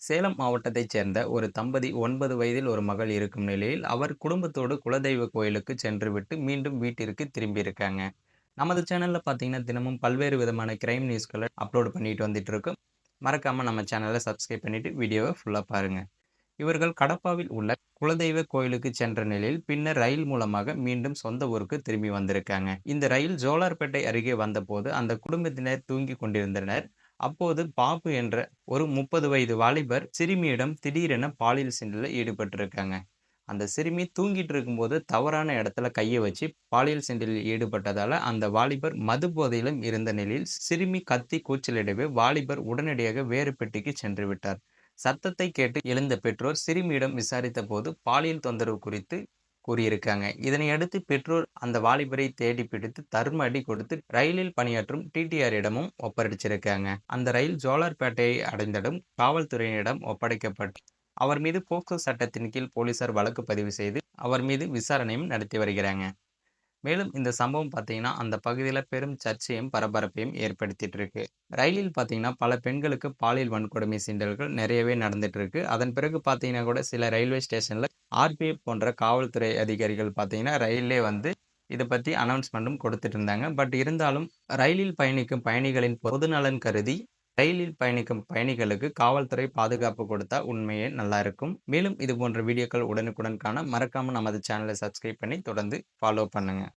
சேலம் மாவட்டத்தைச் சேர்ந்த ஒரு தம்பதி ஒன்பது வயதில் ஒரு மகள் இருக்கும் நிலையில் அவர் குடும்பத்தோடு குலதெய்வ கோயிலுக்கு சென்றுவிட்டு மீண்டும் வீட்டிற்கு திரும்பியிருக்காங்க. நமது சேனலில் பார்த்தீங்கன்னா தினமும் பல்வேறு விதமான கிரைம் நியூஸ்களை அப்லோட் பண்ணிட்டு வந்துட்டு இருக்கோம் மறக்காமல் நம்ம சேனலை சப்ஸ்கிரைப் பண்ணிட்டு வீடியோவை ஃபுல்லாக பாருங்கள் இவர்கள் கடப்பாவில் உள்ள குலதெய்வ கோயிலுக்கு சென்ற நிலையில் பின்னர் ரயில் மூலமாக மீண்டும் சொந்த ஊருக்கு திரும்பி வந்திருக்காங்க. இந்த ரயில் ஜோலார்பேட்டை அருகே வந்தபோது அந்த குடும்பத்தினர் தூங்கி கொண்டிருந்தனர். அப்போது பாபு என்ற ஒரு முப்பது வயது வாலிபர் சிறுமியிடம் திடீரென பாலியல் சண்டையில் ஈடுபட்டிருக்காங்க. அந்த சிறுமி தூங்கிட்டு இருக்கும்போது தவறான இடத்துல கையை வச்சு பாலியல் சண்டையில் ஈடுபட்டதால அந்த வாலிபர் மது போதையிலும் இருந்த நிலையில் சிறுமி கத்தி கூச்சலிடவே வாலிபர் உடனடியாக வேறு பெட்டிக்கு சென்று விட்டார். சத்தத்தை கேட்டு எழுந்த பெற்றோர் சிறுமியிடம் விசாரித்த போது பாலியல் தொந்தரவு குறித்து கூறியிருக்காங்க. இதனையடுத்து பெற்றோர் அந்த வாலிபரை தேடி பிடித்து தர்ம அடி கொடுத்து ரயிலில் பணியாற்றும் டிடிஆரிடமும் ஒப்படைச்சிருக்காங்க. அந்த ரயில் ஜோலார்பேட்டையை அடைந்ததும் காவல்துறையினரிடம் ஒப்படைக்கப்பட்டு அவர் மீது போக்சோ சட்டத்தின் கீழ் போலீசார் வழக்கு பதிவு செய்து அவர் மீது விசாரணையும் நடத்தி வருகிறாங்க. மேலும் இந்த சம்பவம் பார்த்தீங்கன்னா அந்த பகுதியில் பெரும் சர்ச்சையும் பரபரப்பையும் ஏற்படுத்திட்டு இருக்கு ரயிலில் பார்த்தீங்கன்னா பல பெண்களுக்கு பாலியல் வன்கொடுமை சீண்டல்கள் நிறையவே நடந்துட்டு இருக்கு அதன் பிறகு பார்த்தீங்கன்னா கூட சில ரயில்வே ஸ்டேஷனில் ஆர்பிஎஃப் போன்ற காவல்துறை அதிகாரிகள் பார்த்தீங்கன்னா ரயிலே வந்து இதை பற்றி அனௌன்ஸ்மெண்ட்டும் கொடுத்துட்டு இருந்தாங்க. பட் இருந்தாலும் ரயிலில் பயணிக்கும் பயணிகளின் பொதுநலன் கருதி ரயிலில் பயணிக்கும் பயணிகளுக்கு காவல்துறை பாதுகாப்பு கொடுத்தா உண்மையே நல்லா இருக்கும் மேலும் இது போன்ற வீடியோக்கள் உடனுக்குடன் காண மறக்காமல் நமது சேனலை சப்ஸ்கிரைப் பண்ணி தொடர்ந்து ஃபாலோ பண்ணுங்கள்